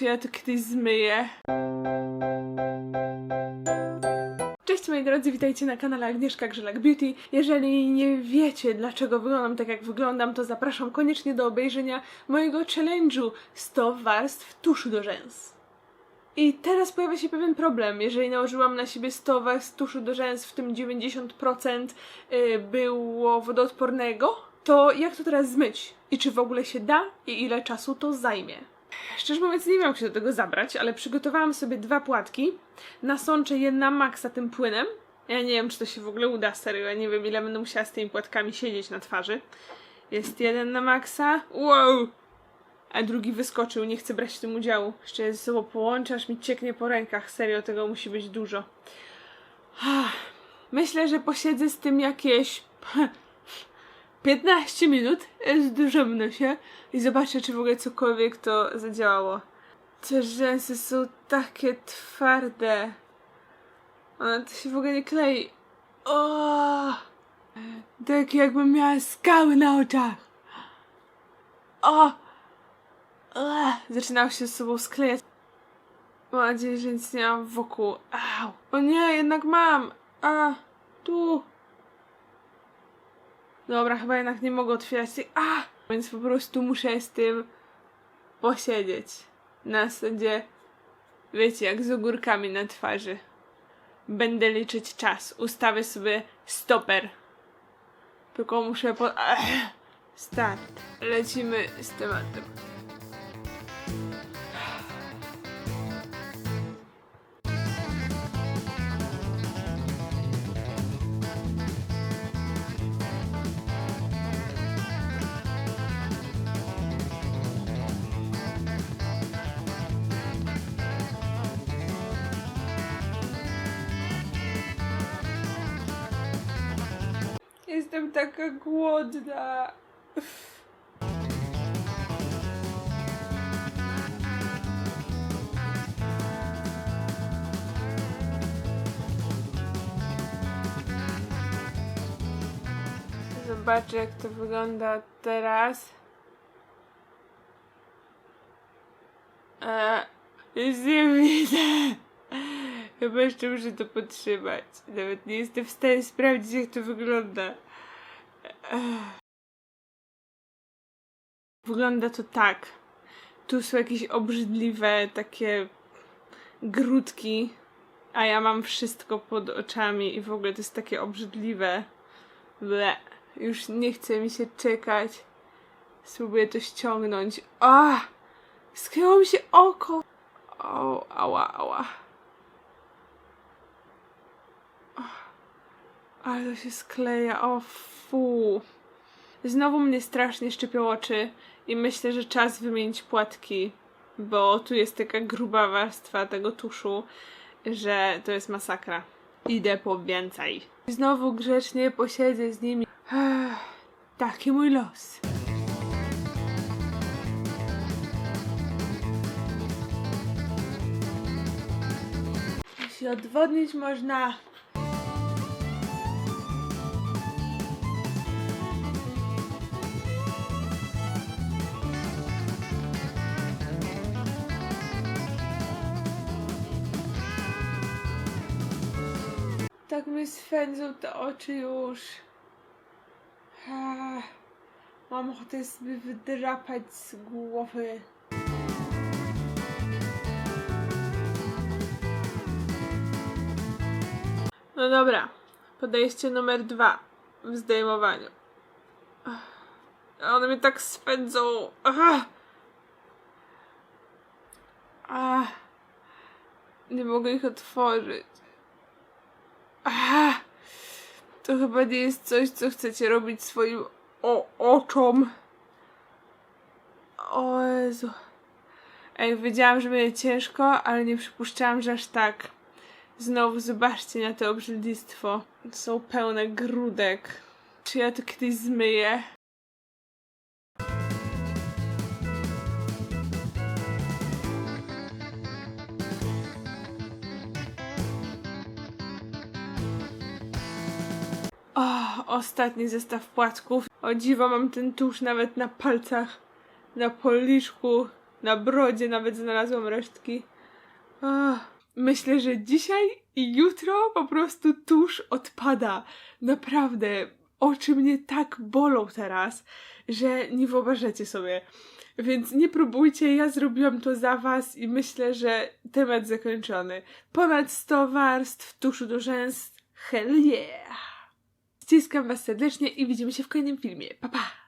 Czy ja to kiedyś zmyję? Cześć moi drodzy, witajcie na kanale Agnieszka Grzelak Beauty. Jeżeli nie wiecie dlaczego wyglądam tak jak wyglądam, to zapraszam koniecznie do obejrzenia mojego challenge'u 100 warstw tuszu do rzęs. I teraz pojawia się pewien problem. Jeżeli nałożyłam na siebie 100 warstw tuszu do rzęs, w tym 90% y, było wodoodpornego, to jak to teraz zmyć? I czy w ogóle się da? I ile czasu to zajmie? Szczerze mówiąc, nie wiem, się do tego zabrać, ale przygotowałam sobie dwa płatki. Nasączę je na maksa tym płynem. Ja nie wiem, czy to się w ogóle uda, serio. Ja nie wiem, ile będę musiała z tymi płatkami siedzieć na twarzy. Jest jeden na maksa. Wow! A drugi wyskoczył, nie chcę brać w tym udziału. Jeszcze je ze sobą połączę, aż mi cieknie po rękach. Serio, tego musi być dużo. Myślę, że posiedzę z tym jakieś 15 minut, zdrzemnę się i zobaczę, czy w ogóle cokolwiek to zadziałało. Te rzęsy są takie twarde. Ona to się w ogóle nie klei. O! Tak jakbym miała skały na oczach. O! Ech, Zaczynało się z sobą sklejać. Mam nadzieję, że nic nie mam wokół. Au! O nie, jednak mam! A! Tu! Dobra, chyba jednak nie mogę otwierać tych. A! Więc po prostu muszę z tym posiedzieć. Na zasadzie, wiecie, jak z ogórkami na twarzy. Będę liczyć czas. Ustawię sobie stoper. Tylko muszę po... Start. Lecimy z tematem. Jestem taka głodna. Zobaczę, jak to wygląda teraz. Nie widzę. Chyba jeszcze muszę to podtrzymać. Nawet nie jestem w stanie sprawdzić, jak to wygląda. Wygląda to tak. Tu są jakieś obrzydliwe takie grudki, a ja mam wszystko pod oczami i w ogóle to jest takie obrzydliwe. Ble. Już nie chce mi się czekać. Spróbuję to ściągnąć. A! Skryło mi się oko. O, ała, ała. Ale to się skleja, o fu. Znowu mnie strasznie szczypią oczy i myślę, że czas wymienić płatki, bo tu jest taka gruba warstwa tego tuszu, że to jest masakra. Idę po więcej. Znowu grzecznie posiedzę z nimi. Ech, taki mój los. Jeśli odwodnić można Tak mi swędzą te oczy już. Mam ochotę sobie wydrapać z głowy. No dobra, podejście numer dwa w zdejmowaniu. Ech, One mnie tak swędzą. Ach. Ach. Nie mogę ich otworzyć. To chyba nie jest coś, co chcecie robić swoim o oczom. O Jezu. Ej, wiedziałam, że będzie ciężko, ale nie przypuszczałam, że aż tak. Znowu zobaczcie na to obrzydlistwo. Są pełne grudek. Czy ja to kiedyś zmyję? Ostatni zestaw płatków. O dziwo, mam ten tusz nawet na palcach, na policzku. Na brodzie nawet znalazłam resztki. Ach, myślę, że dzisiaj i jutro po prostu tusz odpada. Naprawdę, oczy mnie tak bolą teraz, że nie wyobrażacie sobie. Więc nie próbujcie, ja zrobiłam to za was i myślę, że temat zakończony. Ponad 100 warstw tuszu do rzęs. Hell yeah! Ściskam was serdecznie i widzimy się w kolejnym filmie. Pa pa!